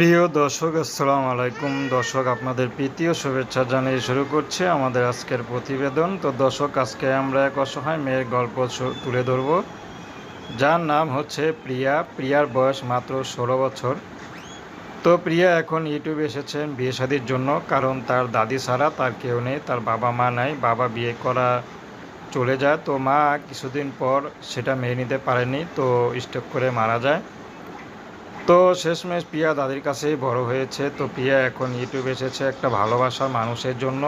প্রিয় দর্শক, আসসালামু আলাইকুম। দর্শক, আপনাদের প্রীতীয় শুভেচ্ছা জানিয়ে শুরু করছে আমাদের আজকের প্রতিবেদন। তো দর্শক, আজকে আমরা এক অসহায় মেয়ের গল্প তুলে ধরব। যার নাম হচ্ছে প্রিয়া। প্রিয়ার বয়স মাত্র ষোলো বছর। তো প্রিয়া এখন ইউটিউবে এসেছেন বিয়ে শাদির জন্য। কারণ তার দাদি ছাড়া তার কেউ নেই, তার বাবা মা নাই, বাবা বিয়ে করা চলে যায়। তো মা কিছুদিন পর সেটা মেনে নিতে পারেনি, তো স্টক করে মারা যায়। তো শেষমেশ প্রিয়া দাদির কাছেই বড় হয়েছে। তো প্রিয়া এখন ইউটিউবে এসেছে একটা ভালোবাসার মানুষের জন্য।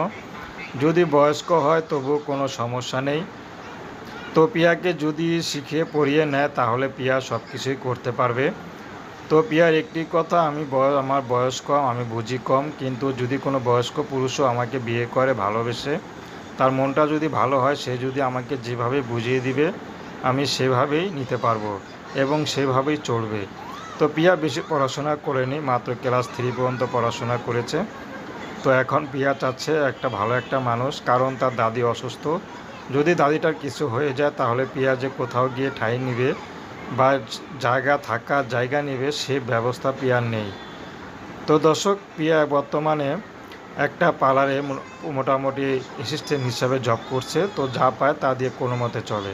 যদি বয়স্ক হয় তবু কোনো সমস্যা নেই। তো প্রিয়াকে যদি শিখিয়ে পড়িয়ে নেয় তাহলে প্রিয়া সব কিছুই করতে পারবে। তো প্রিয়ার একটি কথা, আমি বয়, আমার বয়স কম, আমি বুঝি কম, কিন্তু যদি কোনো বয়স্ক পুরুষও আমাকে বিয়ে করে ভালোবেসে, তার মনটা যদি ভালো হয়, সে যদি আমাকে যেভাবে বুঝিয়ে দিবে, আমি সেভাবেই নিতে পারব এবং সেভাবেই চলবে। তো পিয়া বেশি পড়াশোনা করেনি, মাত্র ক্লাস থ্রি পর্যন্ত পড়াশোনা করেছে। তো এখন পিয়া চাচ্ছে একটা ভালো একটা মানুষ, কারণ তার দাদি অসুস্থ। যদি দাদিটার কিছু হয়ে যায়, তাহলে পিয়া যে কোথাও গিয়ে ঠাঁই নিবে বা জায়গা থাকার জায়গা নেবে, সে ব্যবস্থা পিয়ার নেই। তো দর্শক, পিয়া বর্তমানে একটা পার্লারে মোটামুটি অ্যাসিস্ট্যান্ট হিসাবে জব করছে। তো যা পায় তা দিয়ে কোনো মতে চলে।